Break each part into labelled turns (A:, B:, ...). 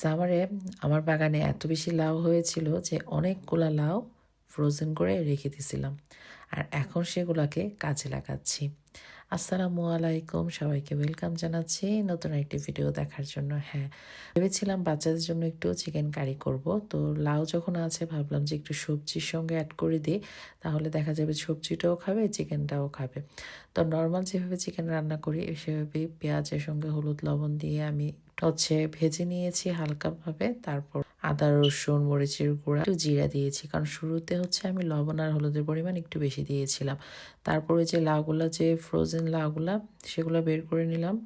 A: সামারে আমার বাগানে এত বেশি লাউ হয়েছিল যে অনেকগুলা লাউ ফ্রোজেন করে রেখে দিয়েছিলাম। আর এখন সেগুলোকে কাজে লাগাচ্ছি। আসসালামু আলাইকুম, সবাইকে ওয়েলকাম জানাচ্ছি নতুন একটি ভিডিও দেখার জন্য। হ্যাঁ ভেবেছিলাম বাচ্চাদের জন্য একটু চিকেন কারি করব। তো লাউ যখন আছে, ভাবলাম যে একটু সবজির সঙ্গে অ্যাড করে দিই, তাহলে দেখা যাবে সবজিটাও খাবে চিকেনটাও খাবে। তো নর্মাল যেভাবে চিকেন রান্না করি, সেভাবে পেঁয়াজের সঙ্গে হলুদ, লবণ দিয়ে আমি হচ্ছে ভেজে নিয়েছি হালকাভাবে, তারপর আদা, রসুন, মরিচের গুঁড়া, একটু জিরা দিয়েছি। কারণ শুরুতে হচ্ছে আমি লবণ আর হলুদের পরিমাণ একটু বেশি দিয়েছিলাম। তারপরে যে লাউগুলা, যে ফ্রোজেন লাউগুলা, সেগুলো বের করে নিলাম,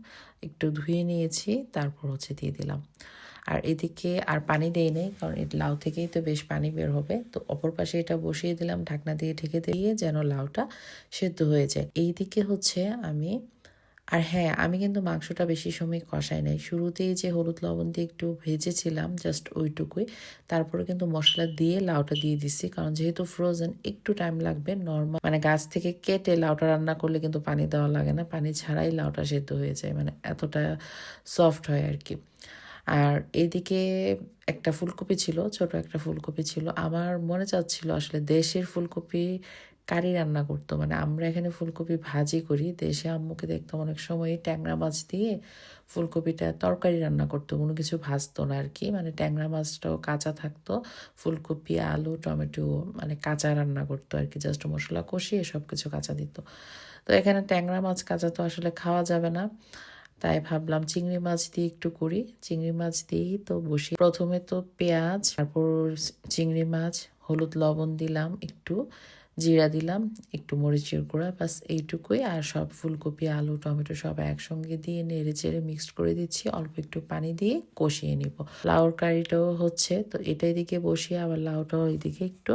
A: একটু ধুয়ে নিয়েছি, তারপর হচ্ছে দিয়ে দিলাম। আর এদিকে আর পানি দেই নেই, কারণ লাউ থেকেই তো বেশ পানি বের হবে। তো অপর পাশে এটা বসিয়ে দিলাম, ঢাকনা দিয়ে ঢেকে দিয়ে, যেন লাউটা সেদ্ধ হয়ে যায়। এইদিকে হচ্ছে আমি আর হ্যাঁ আমি কিন্তু মাংসটা বেশি সময় কষাই নাই। শুরুতেই যে হলুদ লবণ দিয়ে একটু ভেজেছিলাম জাস্ট ওইটুকুই। তারপরে কিন্তু মশলা দিয়ে লাউটা দিয়ে দিচ্ছি, কারণ যেহেতু ফ্রোজেন একটু টাইম লাগবে নর্মাল মানে গাছ থেকে কেটে লাউটা রান্না করলে কিন্তু পানি দেওয়া লাগে না। পানি ছাড়াই লাউটা সেদ্ধ হয়ে যায় মানে এতটা সফট হয় আর কি। আর এদিকে একটা ফুলকপি ছিল, ছোট একটা ফুলকপি ছিল। আমার মনে চাচ্ছিল আসলে দেশের ফুলকপি কারি রান্না করতো। মানে আমরা এখানে ফুলকপি ভাজি করি, দেশে আম্মুকে দেখতাম অনেক সময় ট্যাংরা মাছ দিয়ে ফুলকপিটা তরকারি রান্না করতো, কোনো কিছু ভাজতো না আর কি মানে ট্যাংরা মাছটাও কাঁচা থাকতো, ফুলকপি, আলু, টমেটো মানে কাঁচা রান্না করতো আর কি জাস্ট মশলা কষিয়ে সব কিছু কাঁচা দিত। তো এখানে ট্যাংরা মাছ কাঁচা তো আসলে খাওয়া যাবে না, তাই ভাবলাম চিংড়ি মাছ দিয়ে একটু করি। চিংড়ি মাছ দিয়েই তো বসি প্রথমে তো পেঁয়াজ, তারপর চিংড়ি মাছ, হলুদ লবণ দিলাম একটু জিরা দিলাম, একটু মরিচের গুঁড়া বাস এইটুকুই। আর সব ফুলকপি, আলু, টমেটো সব একসঙ্গে দিয়ে নেড়ে চেড়ে মিক্সড করে দিচ্ছি। অল্প একটু পানি দিয়ে কষিয়ে নিব। লাউর কারিটাও হচ্ছে, তো এটা এদিকে বসিয়ে আবার লাউটাও এদিকে একটু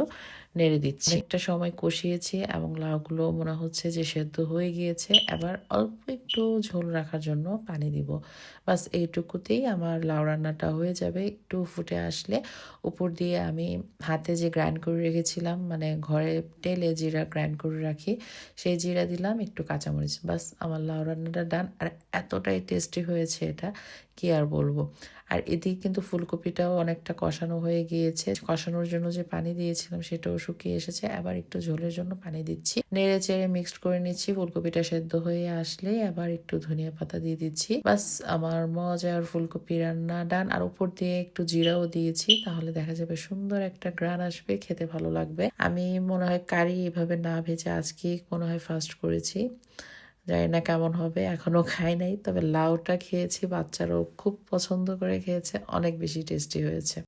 A: নেড়ে দিচ্ছি। একটা সময় কষিয়েছি এবং লাউগুলো মনে হচ্ছে যে সেদ্ধ হয়ে গিয়েছে। এবার অল্প একটু ঝোল রাখার জন্য পানি দিব। বাস এইটুকুতেই আমার লাউ রান্নাটা হয়ে যাবে। একটু ফুটে আসলে উপর দিয়ে আমি হাতে যে গ্রাইন্ড করে রেখেছিলাম মানে ঘরে টেলে জিরা গ্রাইন্ড করে রাখি, সেই জিরা দিলাম, একটু কাঁচামরিচ। বাস আমার লাউ রান্নাটা ডান। আর এতটাই টেস্টি হয়েছে এটা, কি আর বলব? আর এদিকে কিন্তু ফুলকপিটাও অনেকটা কষানো হয়ে গিয়েছে। কষানোর জন্য যে পানি দিয়েছিলাম সেটাও শুকিয়ে এসেছে। আবার একটু ঝোলের জন্য পানি দিচ্ছি। নেড়ে চেড়ে মিক্সড করে নিচ্ছি। ফুলকপিটা সেদ্ধ হয়ে আসলে আবার একটু ধনিয়া পাতা দিয়ে দিচ্ছি। বাস, আমার মজার ফুলকপি রান্না ডান। আর উপর দিয়ে একটু জিরাও দিয়েছি। তাহলে দেখা যাবে সুন্দর একটা গ্রান আসবে। খেতে ভালো লাগবে। আমি মনে হয় কারি এভাবে না ভেজে আজকে মনে হয় ফার্স্ট করেছি। জানি না কেমন হবে এখনও খাই নাই, তবে লাউটা খেয়েছি, বাচ্চারাও খুব পছন্দ করে খেয়েছে, অনেক বেশি টেস্টি হয়েছে।